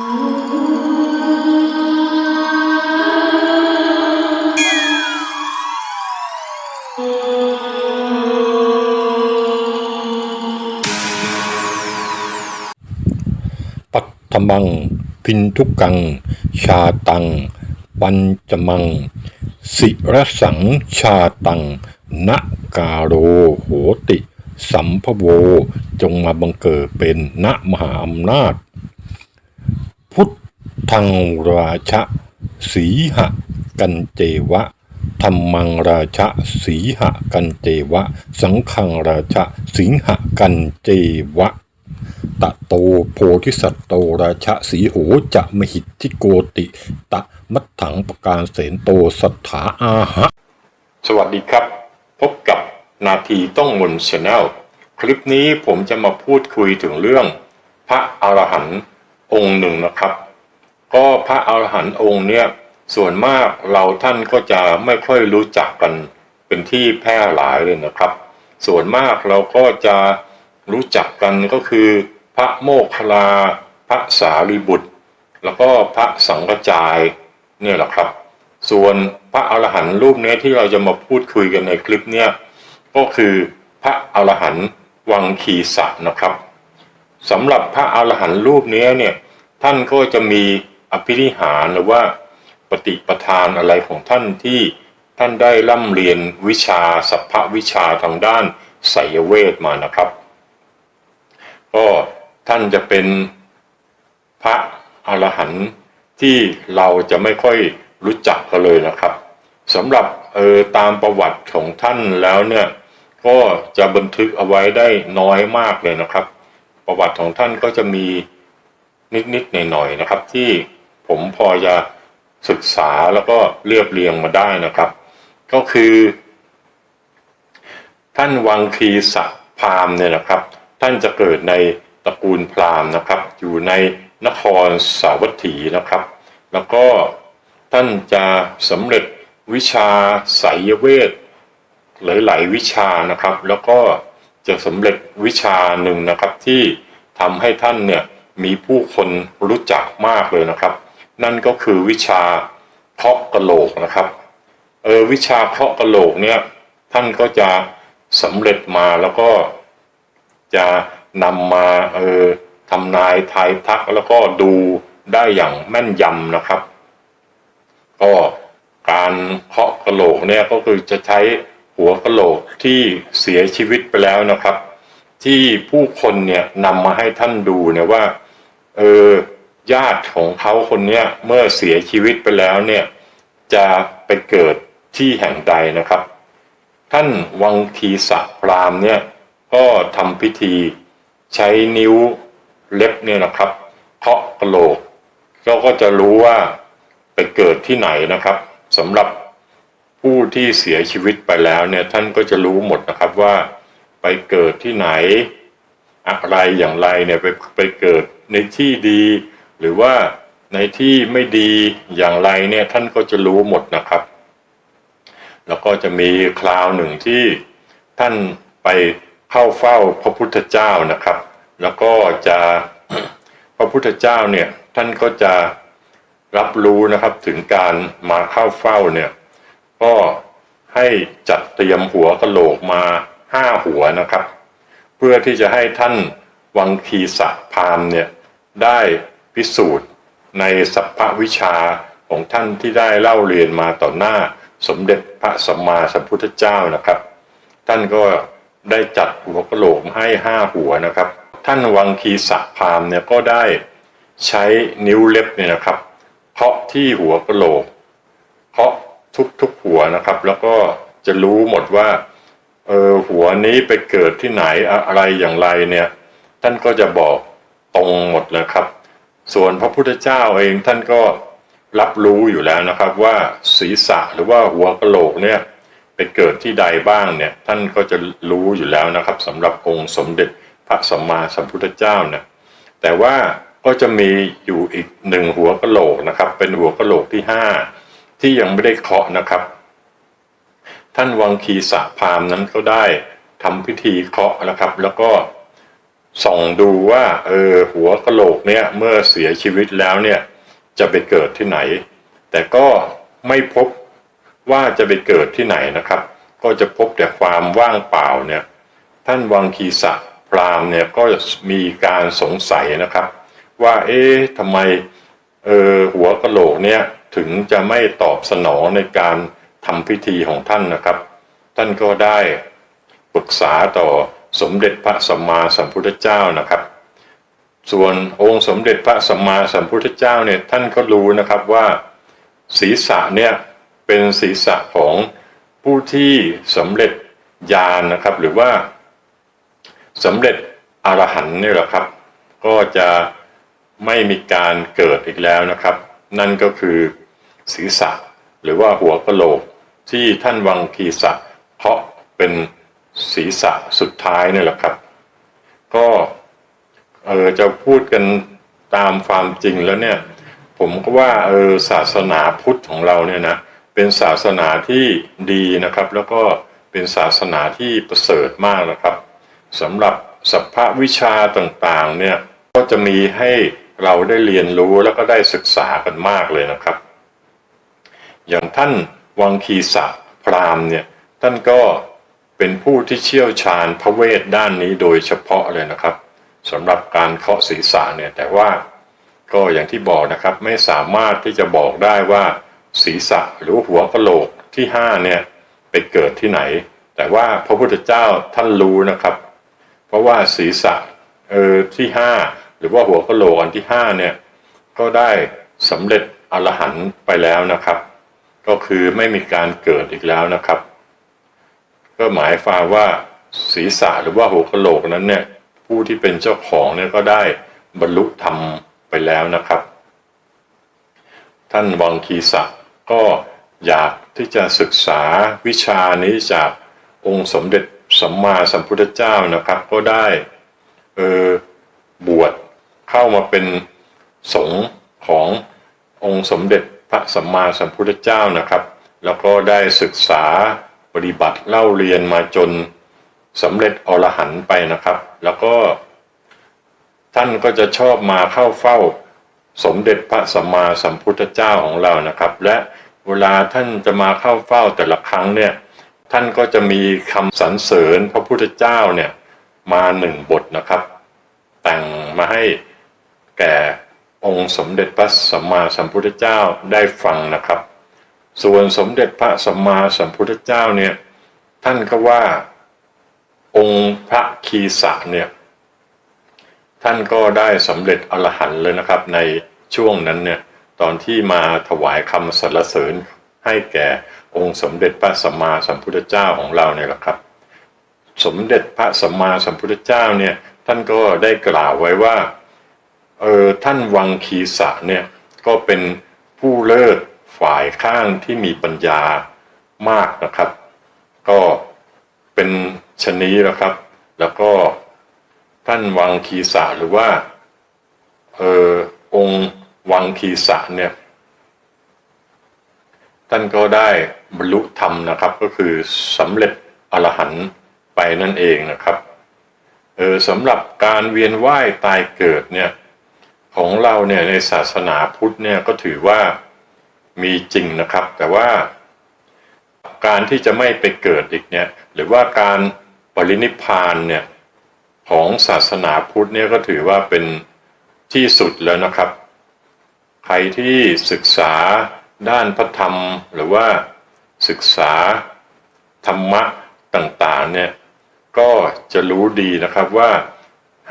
ปัตตมัง พินทุกัง ชาตัง ปัญจมัง สิรสังชาตังนะกาโรโหติ สัมภโว จงมาบังเกิดเป็นณมหาอำนาจ ธังราชะสีหะกันเจวะธรรมังราชะสีหะกันเจวะ สังฆังราชะสิงหะกันเจวะตะโตโพธิสัตว์โตราชะสีโหจะมหิทิโกติ ตะมัตถังประการเสนโตสัทธาอาหะ สวัสดีครับ พบกับนาทีต้องมนชาแนลคลิปนี้ผมจะมาพูดคุยถึงเรื่อง พระอรหันต์องค์หนึ่งนะครับ ก็พระอรหันต์องค์เนี่ยส่วนมากเราท่านก็จะไม่ค่อยรู้จักกันเป็นที่แพร่หลายเลยนะครับ ส่วนมากเราก็จะรู้จักกันก็คือ พระโมคคลา พระสารีบุตร แล้วก็พระสังฆจายเนี่ยแหละครับ ส่วนพระอรหันต์รูปเนี้ยที่เราจะมาพูดคุยกันในคลิปเนี่ยก็คือพระอรหันต์วังคีสะนะครับสำหรับพระอรหันต์รูปเนี้ยเนี่ยท่านก็จะมี อภินิหารหรือว่าปฏิปทานอะไรของท่านที่ท่านได้ร่ำเรียนวิชาสัพพวิชาทางด้านไสยเวทมานะครับ ก็ท่านจะเป็นพระอรหันต์ที่เราจะไม่ค่อยรู้จักกันเลยนะครับสำหรับเออตามประวัติของท่านแล้วเนี่ยก็จะบันทึกเอาไว้ได้น้อยมากเลยนะครับ ประวัติของท่านก็จะมีนิดๆหน่อยๆนะครับที่ ผมพอจะศึกษาแล้วก็เรียบเรียงมาได้นะครับ ก็คือ ท่านวังคีสะพรามเนี่ยนะครับ ท่านจะเกิดในตระกูลพราหมณ์นะครับ อยู่ในนครสาวัตถีนะครับ แล้วก็ท่านจะสำเร็จวิชาไสยเวทหลายๆวิชานะครับ แล้วก็จะสำเร็จวิชาหนึ่งนะครับที่ทำให้ท่านเนี่ยมีผู้คนรู้จักมากเลยนะครับ นั่นก็คือวิชาเคาะกะโหลกนะครับ เออวิชาเคาะกะโหลกเนี่ยท่านก็จะสำเร็จมาแล้วก็จะนำมาเออทำนายทายทักแล้วก็ดูได้อย่างแม่นยำนะครับ ก็การเคาะกะโหลกเนี่ยก็คือจะใช้หัวกะโหลกที่เสียชีวิตไปแล้วนะครับ ที่ผู้คนเนี่ยนำมาให้ท่านดูเนี่ยว่าเออ ญาติของเขาคนเนี้ยเมื่อเสียชีวิตไปแล้วเนี่ยจะไปเกิดที่แห่งใดนะครับ ท่านวังคีสะพรามเนี่ยก็ทำพิธีใช้นิ้วเล็บเนี่ยนะครับเคาะกระโหลกก็ก็จะรู้ว่าไปเกิดที่ไหนนะครับสำหรับผู้ที่เสียชีวิตไปแล้วเนี่ยท่านก็จะรู้หมดนะครับว่าไปเกิดที่ไหน อะไรอย่างไรเนี่ยไปไปเกิดในที่ดี หรือว่าในที่ไม่ดีอย่างไรเนี่ยท่านก็จะรู้หมดนะครับ แล้วก็จะมีคราวหนึ่งที่ท่านไปเข้าเฝ้าพระพุทธเจ้านะครับ แล้วก็จะพระพุทธเจ้าเนี่ยท่านก็จะรับรู้นะครับถึงการมาเข้าเฝ้าเนี่ยก็ให้จัดเตรียมหัวกะโหลกมาห้าหัวนะครับ เพื่อที่จะให้ท่านวังคีสะพามเนี่ยได้ พิสูจน์ ในสัพพวิชาของท่านที่ได้เล่าเรียนมาต่อหน้าสมเด็จพระสัมมาสัมพุทธเจ้านะครับ ท่านก็ได้จัดหัวกะโหลกให้ห้าหัวนะครับ ท่านวังคีสะพามเนี่ยก็ได้ใช้นิ้วเล็บเนี่ยนะครับเคาะที่หัวกะโหลกเคาะทุกๆหัวนะครับ แล้วก็จะรู้หมดว่าเออหัวนี้ไปเกิดที่ไหนอะอะไรอย่างไรเนี่ย ท่านก็จะบอกตรงหมดเลยครับ ส่วนพระพุทธเจ้าเองท่านก็รับรู้อยู่แล้วนะครับว่าศีรษะหรือว่าหัวกะโหลกเนี่ยไปเกิดที่ใดบ้างเนี่ยท่านก็จะรู้อยู่แล้วนะครับสำหรับองค์สมเด็จพระสัมมาสัมพุทธเจ้าเนี่ยแต่ว่าก็จะมีอยู่อีกหนึ่งหัวกะโหลกนะครับ เป็นหัวกะโหลกที่ห้าที่ยังไม่ได้เคาะนะครับ ท่านวังคีสะพามนั้นก็ได้ทำพิธีเคาะนะครับ แล้วก็ ส่องดูว่าเออหัวกะโหลกเนี่ยเมื่อเสียชีวิตแล้วเนี่ยจะไปเกิดที่ไหน แต่ก็ไม่พบว่าจะไปเกิดที่ไหนนะครับ ก็จะพบแต่ความว่างเปล่าเนี่ยท่านวังคีสะพรามเนี่ยก็มีการสงสัยนะครับ ว่าเอ๊ะทำไมเออหัวกะโหลกเนี่ยถึงจะไม่ตอบสนองในการทำพิธีของท่านนะครับ ท่านก็ได้ปรึกษาต่อ สมเด็จพระสัมมาสัมพุทธเจ้านะครับ ส่วนองค์สมเด็จพระสัมมาสัมพุทธเจ้าเนี่ยท่านก็รู้นะครับว่าศีรษะเนี่ยเป็นศีรษะของผู้ที่สำเร็จญาณนะครับ หรือว่าสำเร็จอรหันต์นี่แหละครับ ก็จะไม่มีการเกิดอีกแล้วนะครับ นั่นก็คือศีรษะหรือว่าหัวกะโหลกที่ท่านวังคีสะเพราะเป็น ศีรษะสุดท้ายเนี่ยแหละครับ ก็เออจะพูดกันตามความจริงแล้วเนี่ย ผมก็ว่าเออศาสนาพุทธของเราเนี่ยนะเป็นศาสนาที่ดีนะครับ แล้วก็เป็นศาสนาที่ประเสริฐมากนะครับสำหรับสัพพวิชาต่างๆเนี่ยก็จะมีให้เราได้เรียนรู้แล้วก็ได้ศึกษากันมากเลยนะครับ อย่างท่านวังคีสะพรามเนี่ยท่านก็ เป็นผู้ที่เชี่ยวชาญพระเวทด้านนี้โดยเฉพาะเลยนะครับสำหรับการเคาะศีรษะเนี่ยแต่ว่าก็อย่างที่บอกนะครับไม่สามารถที่จะบอกได้ว่าศีรษะหรือหัวกะโหลกที่ห้าเนี่ยไปเกิดที่ไหน แต่ว่าพระพุทธเจ้าท่านรู้นะครับ เพราะว่าศีรษะเออที่ห้าหรือว่าหัวกะโหลกอันที่ห้าเนี่ยก็ได้สำเร็จอรหันต์ไปแล้วนะครับ ก็คือไม่มีการเกิดอีกแล้วนะครับ ก็หมายความว่าศีรษะหรือว่าหัวกะโหลกนั้นเนี่ยผู้ที่เป็นเจ้าของเนี่ยก็ได้บรรลุธรรมไปแล้วนะครับ ท่านวังคีสะก็อยากที่จะศึกษาวิชานี้จากองค์สมเด็จสัมมาสัมพุทธเจ้านะครับ ก็ได้เออบวชเข้ามาเป็นสงฆ์ขององค์สมเด็จพระสัมมาสัมพุทธเจ้านะครับ แล้วก็ได้ศึกษา ปฏิบัติเล่าเรียนมาจนสำเร็จอรหันไปนะครับ แล้วก็ ท่านก็จะชอบมาเข้าเฝ้า สมเด็จพระสัมมาสัมพุทธเจ้าของเรานะครับ และเวลาท่านจะมาเข้าเฝ้าแต่ละครั้งเนี่ย ท่านก็จะมีคำสรรเสริญพระพุทธเจ้าเนี่ยมาหนึ่งบทนะครับ แต่งมาให้แก่องค์สมเด็จพระสัมมาสัมพุทธเจ้าได้ฟังนะครับ ส่วนสมเด็จพระสัมมาสัมพุทธเจ้าเนี่ยท่านก็ว่าองค์พระคีสะเนี่ยท่านก็ได้สำเร็จอรหันต์เลยนะครับ ในช่วงนั้นเนี่ยตอนที่มาถวายคำสรรเสริญให้แก่องค์สมเด็จพระสัมมาสัมพุทธเจ้าของเราเนี่ยแหละครับ สมเด็จพระสัมมาสัมพุทธเจ้าเนี่ยท่านก็ได้กล่าวไว้ว่าเออท่านวังคีสะเนี่ยก็เป็นผู้เลิศ ฝ่ายข้างที่มีปัญญามากนะครับ ก็เป็นชนนี้นะครับ แล้วก็ท่านวังคีสะหรือว่าเออองค์วังคีสะเนี่ยท่านก็ได้บรรลุธรรมนะครับ ก็คือสำเร็จอรหันต์ไปนั่นเองนะครับเออสำหรับการเวียนว่ายตายเกิดเนี่ยของเราเนี่ยในศาสนาพุทธเนี่ยก็ถือว่า มีจริงนะครับ แต่ว่าการที่จะไม่ไปเกิดอีกเนี่ยหรือว่าการปรินิพานเนี่ยของศาสนาพุทธเนี่ยก็ถือว่าเป็นที่สุดแล้วนะครับ ใครที่ศึกษาด้านพระธรรมหรือว่าศึกษาธรรมะต่างๆเนี่ยก็จะรู้ดีนะครับว่า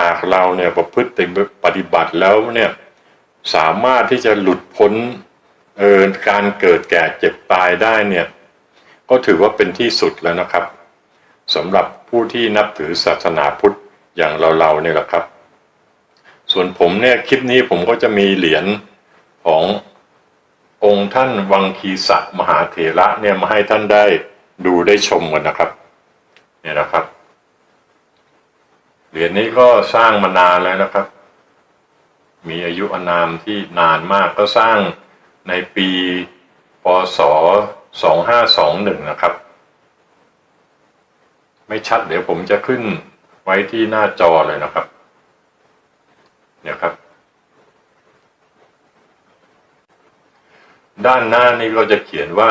หากเราเนี่ยประพฤติปฏิบัติแล้วเนี่ยสามารถที่จะหลุดพ้น เออการเกิดแก่เจ็บตายได้เนี่ย ก็ถือว่าเป็นที่สุดแล้วนะครับสำหรับผู้ที่นับถือศาสนาพุทธอย่างเราๆเนี่ยแหละครับ ส่วนผมเนี่ยคลิปนี้ผมก็จะมีเหรียญขององค์ท่านวังคีสะมหาเถระเนี่ยมาให้ท่านได้ดูได้ชมกันนะครับ เนี่ยนะครับ เหรียญนี้ก็สร้างมานานแล้วนะครับ มีอายุอานามที่นานมากก็สร้าง ในปีพศ2521 นะครับ ไม่ชัดเดี๋ยวผมจะขึ้นไว้ที่หน้าจอเลยนะครับ เนี่ยครับ ด้านหน้านี้ก็จะเขียนว่า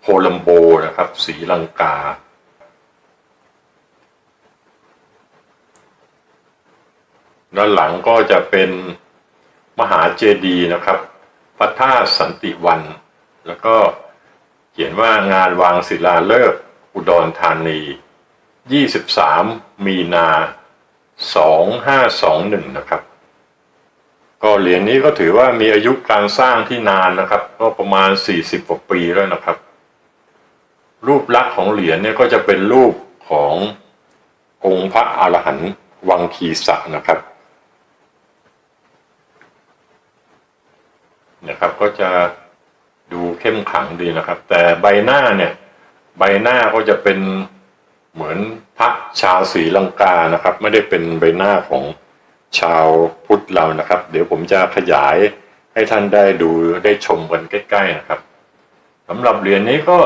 โคลัมโบนะครับสีลังกา ด้านหลังก็จะเป็นมหาเจดีย์นะครับ พระธาตุสันติวัน แล้วก็เขียนว่างานวางศิลาฤกษ์อุดรธานี 23 มีนา 2521 นะครับ ก็เหรียญนี้ก็ถือว่ามีอายุการสร้างที่นานนะครับ ก็ประมาณ 40กว่าปีแล้วนะครับ รูปลักษณ์ของเหรียญเนี่ยก็จะเป็นรูปขององค์พระอรหันต์วังคีสะนะครับ นะครับ ก็จะดูเข้มขังดีนะครับ แต่ใบหน้าเนี่ย ใบหน้าก็จะเป็นเหมือนพระชาวศรีลังกานะครับ ไม่ได้เป็นใบหน้าของชาวพุทธเรานะครับ เดี๋ยวผมจะขยายให้ท่านได้ดูได้ชมกันใกล้ ๆนะครับสำหรับเหรียญนี้ก็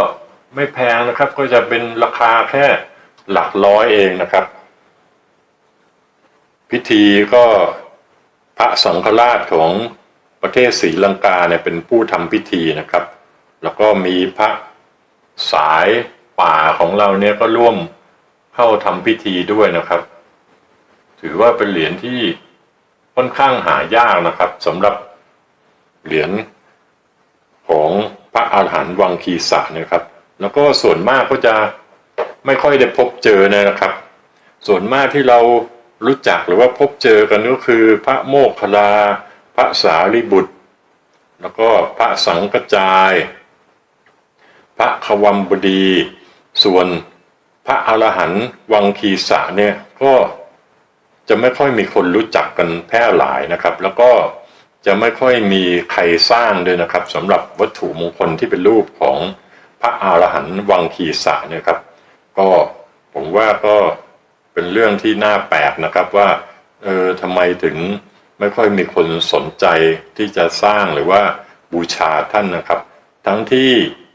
ไม่แพงนะครับ ก็จะเป็นราคาแค่หลักร้อยเองนะครับ พิธีก็พระสังฆราชของ ประเทศศรีลังกาเนี่ยเป็นผู้ทำพิธีนะครับ แล้วก็มีพระสายป่าของเราเนี่ยก็ร่วมเข้าทำพิธีด้วยนะครับ ถือว่าเป็นเหรียญที่ค่อนข้างหายากนะครับสำหรับเหรียญของพระอาหารหันต์วังคีสะนะครับ แล้วก็ส่วนมากก็จะไม่ค่อยได้พบเจอนะครับ ส่วนมากที่เรารู้จักหรือว่าพบเจอกันก็คือพระโมคคัลลา พระสารีบุตร แล้วก็พระสังกจาย พระควัมบดี ส่วนพระอรหันต์วังคีสะเนี่ยก็จะไม่ค่อยมีคนรู้จักกันแพร่หลายนะครับ แล้วก็จะไม่ค่อยมีใครสร้างด้วยนะครับสำหรับวัตถุมงคลที่เป็นรูปของพระอรหันต์วังคีสะเนี่ยครับ ก็ผมว่าก็เป็นเรื่องที่น่าแปลกนะครับว่าเออทำไมถึง ไม่ค่อยมีคนสนใจที่จะสร้างหรือว่าบูชาท่านนะครับ ทั้งที่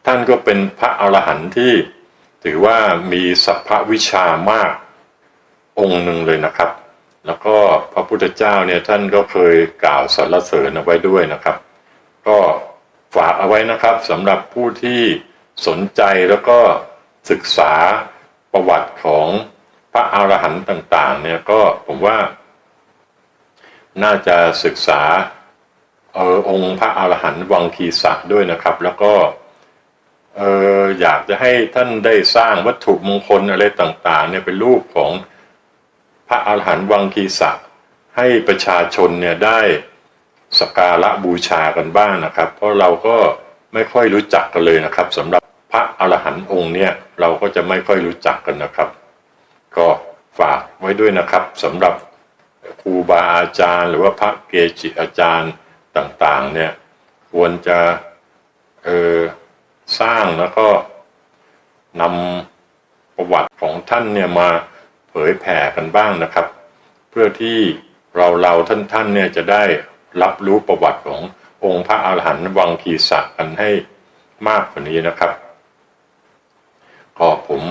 ท่านก็เป็นพระอรหันต์ที่ถือว่ามีสัพพวิชามากองค์หนึ่งเลยนะครับ แล้วก็พระพุทธเจ้าเนี่ยท่านก็เคยกล่าวสรรเสริญเอาไว้ด้วยนะครับ ก็ฝากเอาไว้นะครับสำหรับผู้ที่สนใจแล้วก็ศึกษาประวัติของพระอรหันต์ต่างๆเนี่ยก็ผมว่า น่าจะศึกษาเออองค์พระอรหันต์วังคีสะด้วยนะครับ แล้วก็เอออยากจะให้ท่านได้สร้างวัตถุมงคลอะไรต่างๆเนี่ยเป็นรูปของพระอรหันต์วังคีสะให้ประชาชนเนี่ยได้สักการะบูชากันบ้างนะครับ เพราะเราก็ไม่ค่อยรู้จักกันเลยนะครับสำหรับพระอรหันต์องค์เนี่ยเราก็จะไม่ค่อยรู้จักกันนะครับ ก็ฝากไว้ด้วยนะครับสำหรับ ครูบาอาจารย์ หรือว่าพระเกจิอาจารย์ต่างๆเนี่ยควรจะเออสร้างแล้วก็นำประวัติของท่านเนี่ยมาเผยแผ่กันบ้างนะครับ เพื่อที่เราเราท่านท่านๆเนี่ยจะได้รับรู้ประวัติขององค์พระอาหารหันต์วังคีสะกันให้มากกว่านี้นะครับก็ผม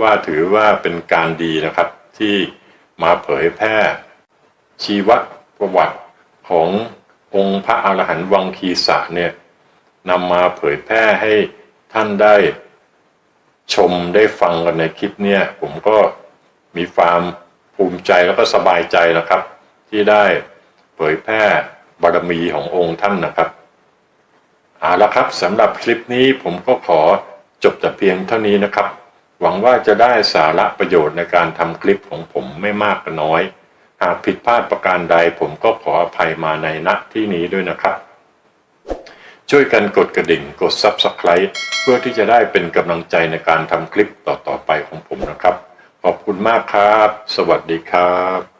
ว่าถือว่าเป็นการดีนะครับที่มาเผยแพร่ ชีวประวัติขององค์พระอรหันต์วังคีสะเนี่ยนำมาเผยแพร่ให้ท่านได้ชมได้ฟังกันในคลิปเนี่ยผมก็มีความภูมิใจแล้วก็สบายใจนะครับ ที่ได้เผยแพร่บารมีขององค์ท่านนะครับเอาละครับสำหรับคลิปนี้ผมก็ขอจบแต่เพียงเท่านี้นะครับ หวังว่าจะได้สาระประโยชน์ในการทำคลิปของผมไม่มากก็น้อย หากผิดพลาดประการใดผมก็ขออภัยมาในณที่นี้ด้วยนะครับ ช่วยกันกดกระดิ่งกด Subscribe เพื่อที่จะได้เป็นกำลังใจในการทำคลิปต่อๆไปของผมนะครับ ขอบคุณมากครับ สวัสดีครับ